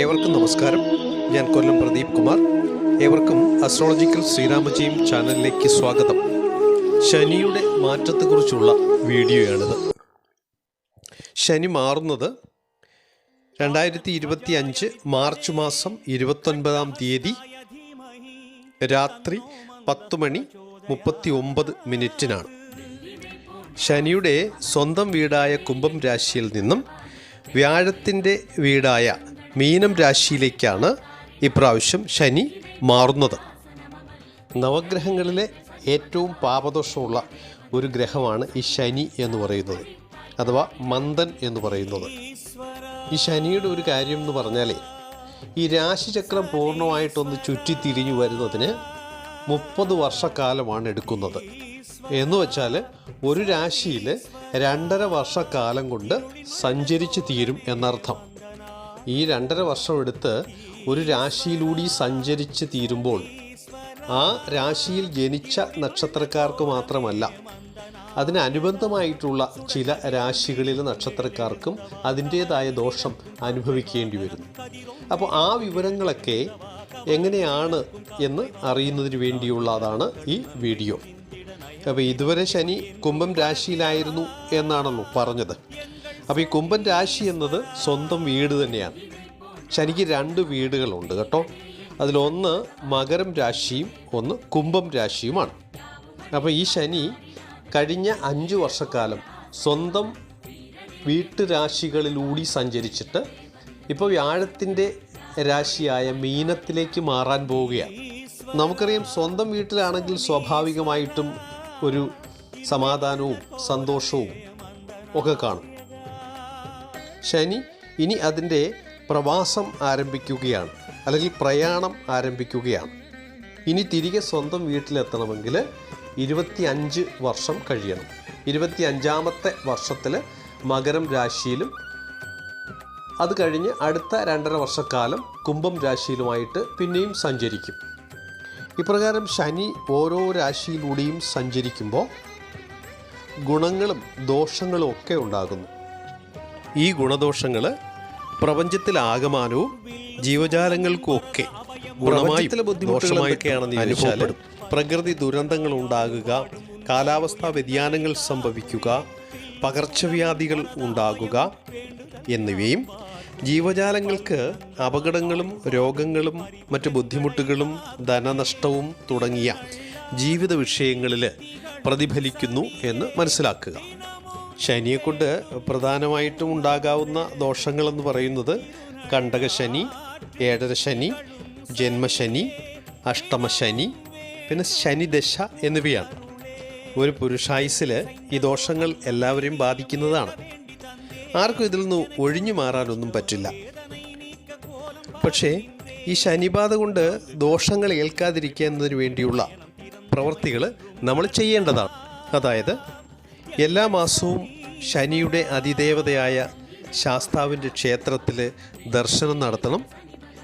ഏവർക്കും നമസ്കാരം. ഞാൻ കൊല്ലം പ്രദീപ് കുമാർ. ഏവർക്കും അസ്ട്രോളജിക്കൽ ശ്രീരാമജിയും ചാനലിലേക്ക് സ്വാഗതം. ശനിയുടെ മാറ്റത്തെക്കുറിച്ചുള്ള വീഡിയോയാണിത്. ശനി മാറുന്നത് രണ്ടായിരത്തി ഇരുപത്തി അഞ്ച് മാർച്ച് മാസം ഇരുപത്തൊൻപതാം തീയതി രാത്രി പത്ത് മണി മുപ്പത്തി ഒമ്പത് മിനിറ്റിനാണ്. ശനിയുടെ സ്വന്തം വീടായ കുംഭം രാശിയിൽ നിന്നും വ്യാഴത്തിന്റെ വീടായ മീനം രാശിയിലേക്കാണ് ഇപ്രാവശ്യം ശനി മാറുന്നത്. നവഗ്രഹങ്ങളിലെ ഏറ്റവും പാപദോഷമുള്ള ഒരു ഗ്രഹമാണ് ഈ ശനി എന്ന് പറയുന്നത് അഥവാ മന്ദൻ എന്ന് പറയുന്നത്. ഈ ശനിയുടെ ഒരു കാര്യം എന്ന് പറഞ്ഞാലേ ഈ രാശിചക്രം പൂർണമായിട്ടൊന്ന് ചുറ്റിത്തിരിഞ്ഞു വരുന്നതിന് മുപ്പത് വർഷക്കാലമാണ് എടുക്കുന്നത്. എന്ന് വെച്ചാൽ ഒരു രാശിയിൽ രണ്ടര വർഷക്കാലം കൊണ്ട് സഞ്ചരിച്ച് തീരും എന്നർത്ഥം. ഈ രണ്ടര വർഷം എടുത്ത് ഒരു രാശിയിലൂടെ സഞ്ചരിച്ച് തീരുമ്പോൾ ആ രാശിയിൽ ജനിച്ച നക്ഷത്രക്കാർക്ക് മാത്രമല്ല അതിനനുബന്ധമായിട്ടുള്ള ചില രാശികളിലെ നക്ഷത്രക്കാർക്കും അതിന്റേതായ ദോഷം അനുഭവിക്കേണ്ടി വരുന്നു. അപ്പോൾ ആ വിവരങ്ങളൊക്കെ എങ്ങനെയാണ് എന്ന് അറിയുന്നതിന് വേണ്ടിയുള്ളതാണ് ഈ വീഡിയോ. അപ്പോൾ ഇതുവരെ ശനി കുംഭം രാശിയിലായിരുന്നു എന്നാണല്ലോ പറഞ്ഞത്. അപ്പോൾ ഈ കുംഭൻ രാശി എന്നത് സ്വന്തം വീട് തന്നെയാണ്. ശനിക്ക് രണ്ട് വീടുകളുണ്ട് കേട്ടോ. അതിലൊന്ന് മകരം രാശിയും ഒന്ന് കുംഭം രാശിയുമാണ്. അപ്പോൾ ഈ ശനി കഴിഞ്ഞ അഞ്ച് വർഷക്കാലം സ്വന്തം വീട്ടുരാശികളിലൂടി സഞ്ചരിച്ചിട്ട് ഇപ്പോൾ വ്യാഴത്തിന്റെ രാശിയായ മീനത്തിലേക്ക് മാറാൻ പോവുകയാണ്. നമുക്കറിയാം സ്വന്തം വീട്ടിലാണെങ്കിൽ സ്വാഭാവികമായിട്ടും ഒരു സമാധാനവും സന്തോഷവും ഒക്കെ കാണും. ശനി ഇനി അതിന്റെ പ്രവാസം ആരംഭിക്കുകയാണ് അല്ലെങ്കിൽ പ്രയാണം ആരംഭിക്കുകയാണ്. ഇനി തിരികെ സ്വന്തം വീട്ടിലെത്തണമെങ്കിൽ ഇരുപത്തി അഞ്ച് വർഷം കഴിയണം. ഇരുപത്തി അഞ്ചാമത്തെ വർഷത്തിൽ മകരം രാശിയിലും അത് കഴിഞ്ഞ് അടുത്ത രണ്ടര വർഷക്കാലം കുംഭം രാശിയിലുമായിട്ട് പിന്നെയും സഞ്ചരിക്കും. ഇപ്രകാരം ശനി ഓരോ രാശിയിലൂടെയും സഞ്ചരിക്കുമ്പോൾ ഗുണങ്ങളും ദോഷങ്ങളും ഒക്കെ ഉണ്ടാകുന്നു. ഈ ഗുണദോഷങ്ങൾ പ്രപഞ്ചത്തിലാകമാനവും ജീവജാലങ്ങൾക്കുമൊക്കെ ഗുണമായി ദോഷമായിട്ടൊക്കെയാണെന്ന് ചോദിച്ചാൽ പ്രകൃതി ദുരന്തങ്ങൾ ഉണ്ടാകുക കാലാവസ്ഥാ വ്യതിയാനങ്ങൾ സംഭവിക്കുക പകർച്ചവ്യാധികൾ ഉണ്ടാകുക എന്നിവയും ജീവജാലങ്ങൾക്ക് അപകടങ്ങളും രോഗങ്ങളും മറ്റ് ബുദ്ധിമുട്ടുകളും ധനനഷ്ടവും തുടങ്ങിയ ജീവിത വിഷയങ്ങളിൽ പ്രതിഫലിക്കുന്നു എന്ന് മനസ്സിലാക്കുക. ശനിയെക്കൊണ്ട് പ്രധാനമായിട്ടും ഉണ്ടാകാവുന്ന ദോഷങ്ങളെന്ന് പറയുന്നത് കണ്ടകശനി ഏഴര ശനി ജന്മശനി അഷ്ടമശനി പിന്നെ ശനിദശ എന്നിവയാണ്. ഒരു പുരുഷായുസിൽ ഈ ദോഷങ്ങൾ എല്ലാവരെയും ബാധിക്കുന്നതാണ്. ആർക്കും ഇതിൽ നിന്ന് ഒഴിഞ്ഞു മാറാനൊന്നും പറ്റില്ല. പക്ഷേ ഈ ശനിബാധ കൊണ്ട് ദോഷങ്ങൾ ഏൽക്കാതിരിക്കുന്നതിന് വേണ്ടിയുള്ള പ്രവൃത്തികൾ നമ്മൾ ചെയ്യേണ്ടതാണ്. അതായത് എല്ലാ മാസവും ശനിയുടെ അതിദേവതയായ ശാസ്താവിന്റെ ക്ഷേത്രത്തിൽ ദർശനം നടത്തണം.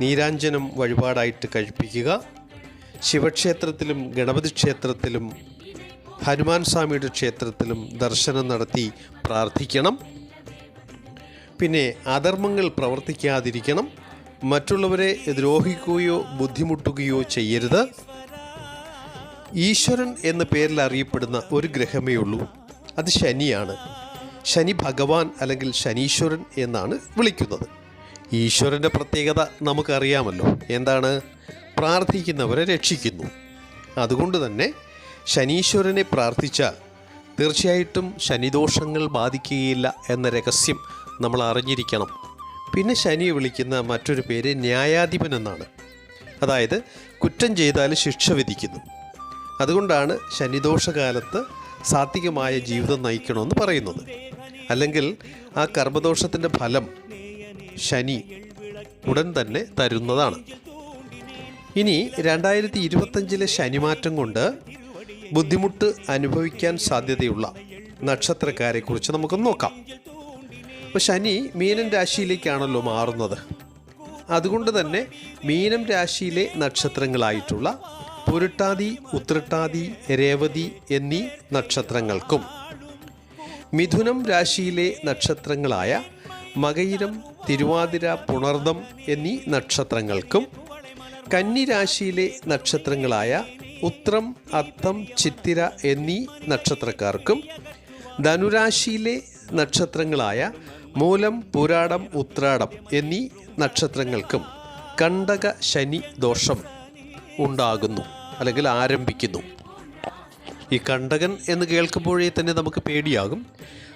നീരാഞ്ജനം വഴിപാടായിട്ട് കഴിപ്പിക്കുക. ശിവക്ഷേത്രത്തിലും ഗണപതി ക്ഷേത്രത്തിലും ഹനുമാൻ സ്വാമിയുടെ ക്ഷേത്രത്തിലും ദർശനം നടത്തി പ്രാർത്ഥിക്കണം. പിന്നെ അധർമ്മങ്ങൾ പ്രവർത്തിക്കാതിരിക്കണം. മറ്റുള്ളവരെ ദ്രോഹിക്കുകയോ ബുദ്ധിമുട്ടുകയോ ചെയ്യരുത്. ഈശ്വരൻ എന്ന പേരിൽ അറിയപ്പെടുന്ന ഒരു ഗ്രഹമേ ഉള്ളൂ. അത് ശനിയാണ്. ശനി ഭഗവാൻ അല്ലെങ്കിൽ ശനീശ്വരൻ എന്നാണ് വിളിക്കുന്നത്. ഈശ്വരന്റെ പ്രത്യേകത നമുക്കറിയാമല്ലോ. എന്താണ്? പ്രാർത്ഥിക്കുന്നവരെ രക്ഷിക്കുന്നു. അതുകൊണ്ട് തന്നെ ശനീശ്വരനെ പ്രാർത്ഥിച്ചാൽ തീർച്ചയായിട്ടും ശനിദോഷങ്ങൾ ബാധിക്കുകയില്ല എന്ന രഹസ്യം നമ്മൾ അറിഞ്ഞിരിക്കണം. പിന്നെ ശനിയെ വിളിക്കുന്ന മറ്റൊരു പേര് ന്യായാധിപൻ എന്നാണ്. അതായത് കുറ്റം ചെയ്താൽ ശിക്ഷ വിധിക്കുന്നു. അതുകൊണ്ടാണ് ശനിദോഷകാലത്ത് സാത്വികമായ ജീവിതം നയിക്കണമെന്ന് പറയുന്നത്. അല്ലെങ്കിൽ ആ കർമ്മദോഷത്തിന്റെ ഫലം ശനി ഉടൻ തന്നെ തരുന്നതാണ്. ഇനി രണ്ടായിരത്തി ഇരുപത്തഞ്ചിലെ ശനിമാറ്റം കൊണ്ട് ബുദ്ധിമുട്ട് അനുഭവിക്കാൻ സാധ്യതയുള്ള നക്ഷത്രക്കാരെക്കുറിച്ച് നമുക്ക് നോക്കാം. അപ്പോൾ ശനി മീനൻ രാശിയിലേക്കാണല്ലോ മാറുന്നത്. അതുകൊണ്ട് തന്നെ മീനം രാശിയിലെ നക്ഷത്രങ്ങളായിട്ടുള്ള പുരുട്ടാതി ഉത്രട്ടാതി രേവതി എന്നീ നക്ഷത്രങ്ങൾക്കും. മിഥുനം രാശിയിലെ നക്ഷത്രങ്ങളായ മകയിരം തിരുവാതിര പുണർദം എന്നീ നക്ഷത്രങ്ങൾക്കും കന്നി രാശിയിലെ നക്ഷത്രങ്ങളായ ഉത്രം അത്തം ചിത്തിര എന്നീ നക്ഷത്രക്കാർക്കും ധനുരാശിയിലെ നക്ഷത്രങ്ങളായ മൂലം പുരാടം ഉത്രാടം എന്നീ നക്ഷത്രങ്ങൾക്കും കണ്ടക ശനി ദോഷം. ഉണ്ടാകുന്നു അല്ലെങ്കിൽ ആരംഭിക്കുന്നു. ഈ കണ്ടകൻ എന്ന് കേൾക്കുമ്പോഴേ തന്നെ നമുക്ക് പേടിയാകും.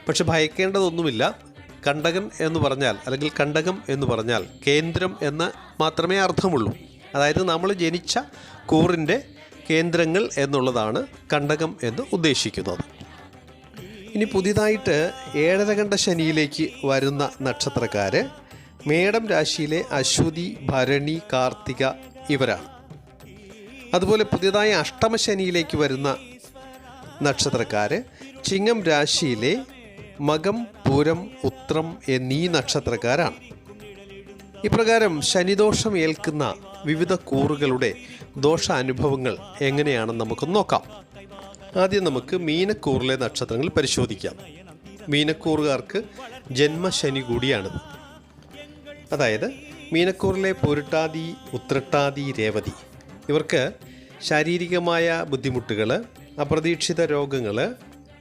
പക്ഷെ ഭയക്കേണ്ടതൊന്നുമില്ല. കണ്ടകൻ എന്ന് പറഞ്ഞാൽ അല്ലെങ്കിൽ കണ്ടകം എന്ന് പറഞ്ഞാൽ കേന്ദ്രം എന്ന് മാത്രമേ അർത്ഥമുള്ളൂ. അതായത് നമ്മൾ ജനിച്ച കൂറിന്റെ കേന്ദ്രങ്ങൾ എന്നുള്ളതാണ് കണ്ടകം എന്ന് ഉദ്ദേശിക്കുന്നത്. ഇനി പുതിയതായിട്ട് ഏഴരകണ്ഠ ശനിയിലേക്ക് വരുന്ന നക്ഷത്രക്കാർ മേടം രാശിയിലെ അശ്വതി ഭരണി കാർത്തിക ഇവരാണ്. അതുപോലെ പുതിയതായി അഷ്ടമശനിയിലേക്ക് വരുന്ന നക്ഷത്രക്കാർ ചിങ്ങം രാശിയിലെ മകം പൂരം ഉത്രം എന്നീ നക്ഷത്രക്കാരാണ്. ഇപ്രകാരം ശനിദോഷം ഏൽക്കുന്ന വിവിധ കൂറുകളുടെ ദോഷ അനുഭവങ്ങൾ എങ്ങനെയാണെന്ന് നമുക്ക് നോക്കാം. ആദ്യം നമുക്ക് മീനക്കൂറിലെ നക്ഷത്രങ്ങൾ പരിശോധിക്കാം. മീനക്കൂറുകാർക്ക് ജന്മശനി കൂടിയാണ്. അതായത് മീനക്കൂറിലെ പൊരുട്ടാതി ഉത്രട്ടാതി രേവതി. ഇവർക്ക് ശാരീരികമായ ബുദ്ധിമുട്ടുകൾ അപ്രതീക്ഷിത രോഗങ്ങൾ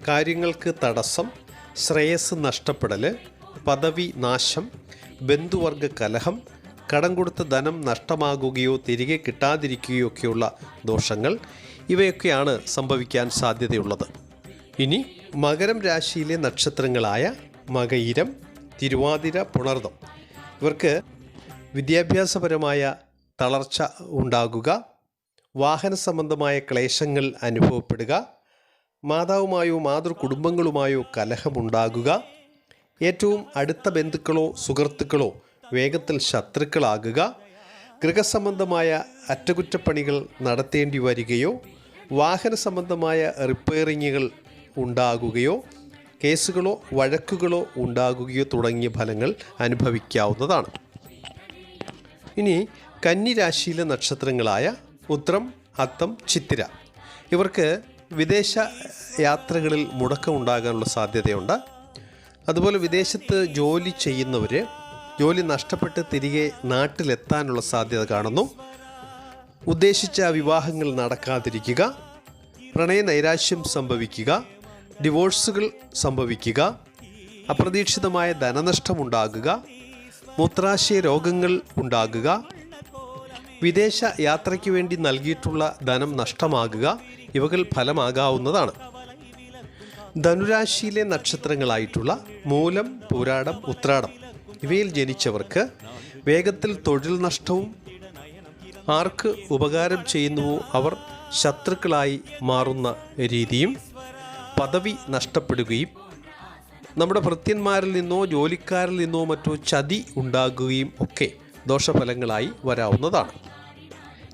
കാര്യങ്ങൾക്ക് തടസ്സം ശ്രേയസ് നഷ്ടപ്പെടൽ പദവി നാശം ബന്ധുവർഗ കലഹം കടം കൊടുത്ത ധനം നഷ്ടമാകുകയോ തിരികെ കിട്ടാതിരിക്കുകയോ ഒക്കെയുള്ള ദോഷങ്ങൾ ഇവയൊക്കെയാണ് സംഭവിക്കാൻ സാധ്യതയുള്ളത്. ഇനി മകരം രാശിയിലെ നക്ഷത്രങ്ങളായ മകയിരം തിരുവാതിര പുണർദം. ഇവർക്ക് വിദ്യാഭ്യാസപരമായ തളർച്ച ഉണ്ടാകുക വാഹന സംബന്ധമായ ക്ലേശങ്ങൾ അനുഭവപ്പെടുക മാതാവുമായോ മാതൃ കുടുംബങ്ങളുമായോ കലഹമുണ്ടാകുക ഏറ്റവും അടുത്ത ബന്ധുക്കളോ സുഹൃത്തുക്കളോ വേഗത്തിൽ ശത്രുക്കളാകുക ഗൃഹസംബന്ധമായ അറ്റകുറ്റപ്പണികൾ നടത്തേണ്ടി വരികയോ വാഹന സംബന്ധമായ റിപ്പയറിങ്ങുകൾ ഉണ്ടാകുകയോ കേസുകളോ വഴക്കുകളോ ഉണ്ടാകുകയോ തുടങ്ങിയ ഫലങ്ങൾ അനുഭവിക്കാവുന്നതാണ്. ഇനി കന്നിരാശിയിലെ നക്ഷത്രങ്ങളായ ഉത്രം അത്തം ചിത്തിര. ഇവർക്ക് വിദേശ യാത്രകളിൽ മുടക്കം ഉണ്ടാകാനുള്ള സാധ്യതയുണ്ട്. അതുപോലെ വിദേശത്ത് ജോലി ചെയ്യുന്നവർ ജോലി നഷ്ടപ്പെട്ട് തിരികെ നാട്ടിലെത്താനുള്ള സാധ്യത കാണുന്നു. ഉദ്ദേശിച്ച വിവാഹങ്ങൾ നടക്കാതിരിക്കുക പ്രണയ നൈരാശ്യം സംഭവിക്കുക ഡിവോഴ്സുകൾ സംഭവിക്കുക അപ്രതീക്ഷിതമായ ധനനഷ്ടമുണ്ടാകുക മൂത്രാശയ രോഗങ്ങൾ ഉണ്ടാകുക വിദേശ യാത്രയ്ക്ക് വേണ്ടി നൽകിയിട്ടുള്ള ധനം നഷ്ടമാകുക ഇവകൾ ഫലമാകാവുന്നതാണ്. ധനുരാശിയിലെ നക്ഷത്രങ്ങളായിട്ടുള്ള മൂലം പൂരാടം ഉത്രാടം ഇവയിൽ ജനിച്ചവർക്ക് വേഗത്തിൽ തൊഴിൽ നഷ്ടവും ആർക്ക് ഉപകാരം ചെയ്യുന്നുവോ അവർ ശത്രുക്കളായി മാറുന്ന രീതിയും പദവി നഷ്ടപ്പെടുകയും നമ്മുടെ ഭൃത്യന്മാരിൽ നിന്നോ ജോലിക്കാരിൽ നിന്നോ മറ്റോ ചതി ഉണ്ടാകുകയും ഒക്കെ ദോഷഫലങ്ങളായി വരാവുന്നതാണ്.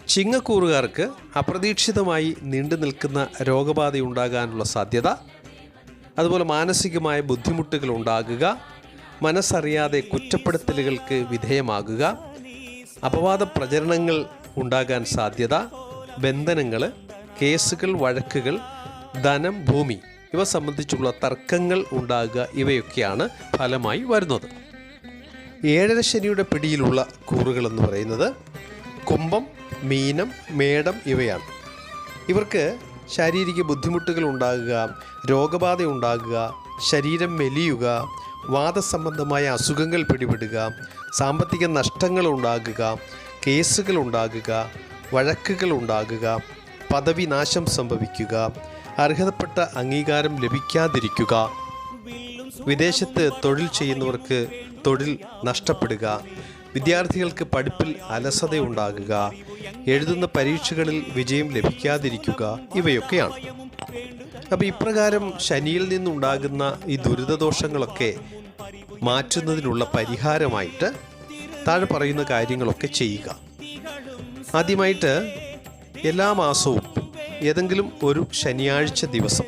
ചിങ്ങക്കൂറുകാർക്ക് അപ്രതീക്ഷിതമായി നീണ്ടു നിൽക്കുന്ന രോഗബാധയുണ്ടാകാനുള്ള സാധ്യത അതുപോലെ മാനസികമായ ബുദ്ധിമുട്ടുകൾ ഉണ്ടാകുക മനസ്സറിയാതെ കുറ്റപ്പെടുത്തലുകൾക്ക് വിധേയമാകുക അപവാദ പ്രചരണങ്ങൾ ഉണ്ടാകാൻ സാധ്യത ബന്ധനങ്ങൾ കേസുകൾ വഴക്കുകൾ ധനം ഭൂമി ഇവ സംബന്ധിച്ചുള്ള തർക്കങ്ങൾ ഉണ്ടാകുക ഇവയൊക്കെയാണ് ഫലമായി വരുന്നത്. ഏഴര ശനിയുടെ പിടിയിലുള്ള കൂറുകൾ എന്ന് പറയുന്നത് കുംഭം മീനം മേടം ഇവയാണ്. ഇവർക്ക് ശാരീരിക ബുദ്ധിമുട്ടുകൾ ഉണ്ടാകുക രോഗബാധ ഉണ്ടാകുക ശരീരം മെലിയുക വാദസംബന്ധമായ അസുഖങ്ങൾ പിടിപെടുക സാമ്പത്തിക നഷ്ടങ്ങൾ ഉണ്ടാകുക കേസുകൾ ഉണ്ടാകുക വഴക്കുകൾ ഉണ്ടാകുക പദവി നാശം സംഭവിക്കുക അർഹതപ്പെട്ട അംഗീകാരം ലഭിക്കാതിരിക്കുക. വിദേശത്ത് തൊഴിൽ ചെയ്യുന്നവർക്ക് തൊഴിൽ നഷ്ടപ്പെടുക വിദ്യാർത്ഥികൾക്ക് പഠിപ്പിൽ അലസതയുണ്ടാകുക എഴുതുന്ന പരീക്ഷകളിൽ വിജയം ലഭിക്കാതിരിക്കുക ഇവയൊക്കെയാണ്. അപ്പോൾ ഇപ്രകാരം ശനിയിൽ നിന്നുണ്ടാകുന്ന ഈ ദുരിതദോഷങ്ങളൊക്കെ മാറ്റുന്നതിനുള്ള പരിഹാരമായിട്ട് താഴെ പറയുന്ന കാര്യങ്ങളൊക്കെ ചെയ്യുക. ആദ്യമായിട്ട് എല്ലാ മാസവും ഏതെങ്കിലും ഒരു ശനിയാഴ്ച ദിവസം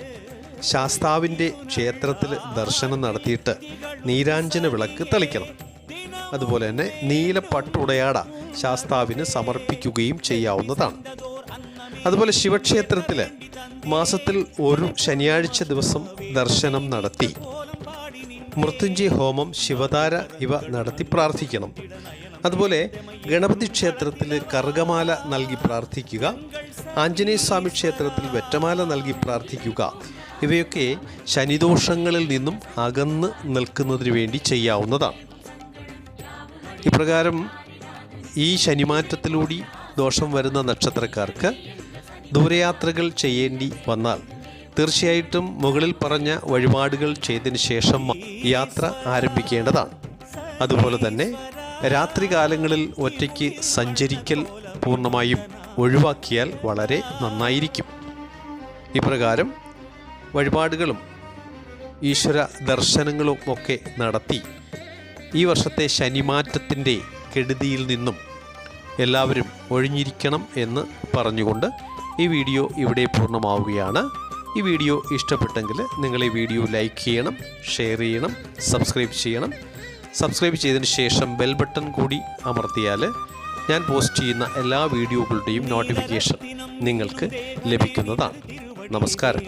ശാസ്താവിന്റെ ക്ഷേത്രത്തിൽ ദർശനം നടത്തിയിട്ട് നീരാഞ്ജന വിളക്ക് തെളിക്കണം. അതുപോലെ തന്നെ നീല പട്ടുടയാട ശാസ്താവിന് സമർപ്പിക്കുകയും ചെയ്യാവുന്നതാണ്. അതുപോലെ ശിവക്ഷേത്രത്തിൽ മാസത്തിൽ ഒരു ശനിയാഴ്ച ദിവസം ദർശനം നടത്തി. മൃത്യുഞ്ജയ ഹോമം ശിവതാര ഇവ നടത്തി പ്രാർത്ഥിക്കണം. അതുപോലെ ഗണപതി ക്ഷേത്രത്തിൽ കറുകമാല നൽകി പ്രാർത്ഥിക്കുക. ആഞ്ജനേയ സ്വാമി ക്ഷേത്രത്തിൽ വെറ്റമാല നൽകി പ്രാർത്ഥിക്കുക. ഇവയൊക്കെ ശനിദോഷങ്ങളിൽ നിന്നും അകന്ന് നിൽക്കുന്നതിന് വേണ്ടി ചെയ്യാവുന്നതാണ്. ഇപ്രകാരം ഈ ശനിമാറ്റത്തിലൂടെ ദോഷം വരുന്ന നക്ഷത്രക്കാർക്ക് ദൂരയാത്രകൾ ചെയ്യേണ്ടി വന്നാൽ തീർച്ചയായിട്ടും മുകളിൽ പറഞ്ഞ വഴിപാടുകൾ ചെയ്തതിന് ശേഷം യാത്ര ആരംഭിക്കേണ്ടതാണ്. അതുപോലെ തന്നെ രാത്രികാലങ്ങളിൽ ഒറ്റയ്ക്ക് സഞ്ചരിക്കൽ പൂർണമായും ഒഴിവാക്കിയാൽ വളരെ നന്നായിരിക്കും. ഇപ്രകാരം വഴിപാടുകളും ഈശ്വര ദർശനങ്ങളും ഒക്കെ നടത്തി ഈ വർഷത്തെ ശനിമാറ്റത്തിന്റെ കെടുതിയിൽ നിന്നും എല്ലാവരും ഒഴിഞ്ഞിരിക്കണം എന്ന് പറഞ്ഞുകൊണ്ട് ഈ വീഡിയോ ഇവിടെ പൂർണമാവുകയാണ്. ഈ വീഡിയോ ഇഷ്ടപ്പെട്ടെങ്കിൽ നിങ്ങൾ ഈ വീഡിയോ ലൈക്ക് ചെയ്യണം ഷെയർ ചെയ്യണം സബ്സ്ക്രൈബ് ചെയ്യണം. സബ്സ്ക്രൈബ് ചെയ്തതിന് ശേഷം ബെൽ ബട്ടൺ കൂടി അമർത്തിയാൽ ഞാൻ പോസ്റ്റ് ചെയ്യുന്ന എല്ലാ വീഡിയോകളുടെയും നോട്ടിഫിക്കേഷൻ നിങ്ങൾക്ക് ലഭിക്കുന്നതാണ്. നമസ്കാരം.